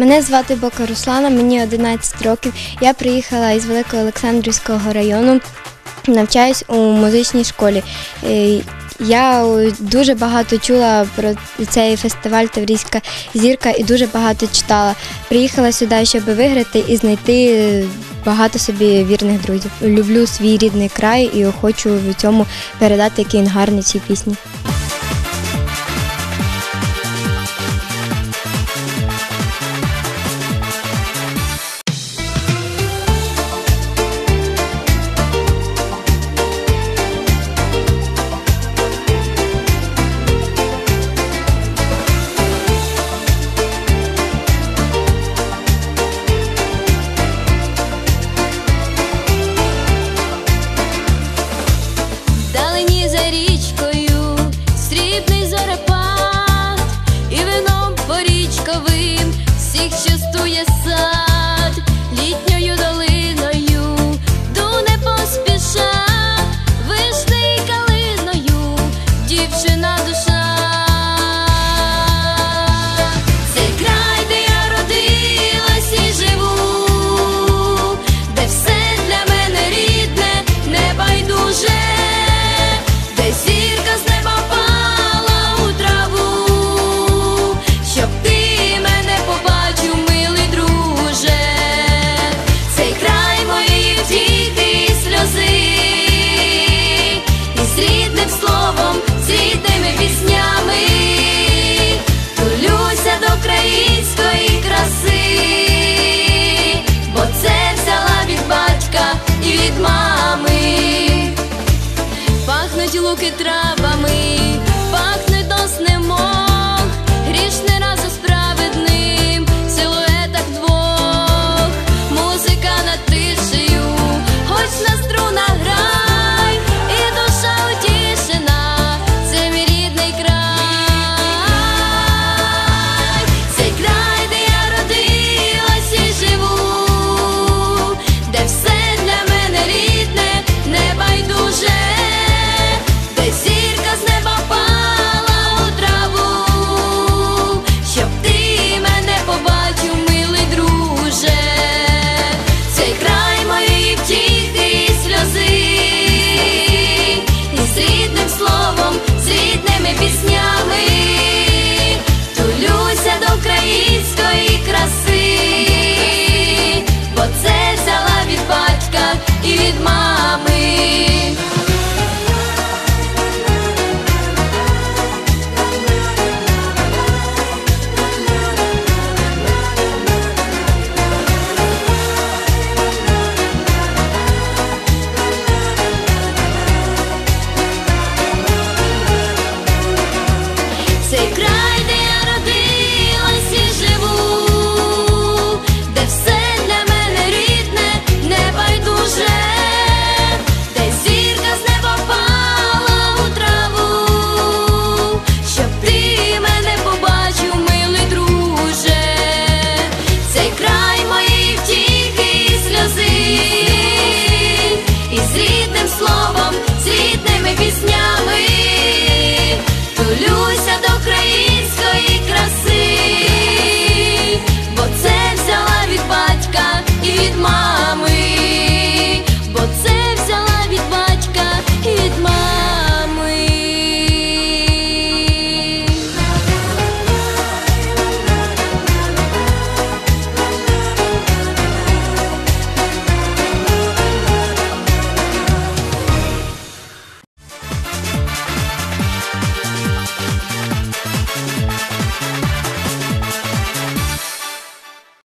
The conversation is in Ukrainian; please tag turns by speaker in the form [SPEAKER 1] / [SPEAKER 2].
[SPEAKER 1] Мене звати Бока Руслана, мені 11 років. Я приїхала із Великоолександрівського району, навчаюсь у музичній школі. Е, я дуже багато чула про цей фестиваль Таврійська зірка і дуже багато читала. Приїхала сюди, щоб виграти і знайти е, багато собі вірних друзів. Люблю свій рідний край і хочу в цьому передати який він гарний цій пісні.
[SPEAKER 2] trabajo. піснями, тулюся до української краси.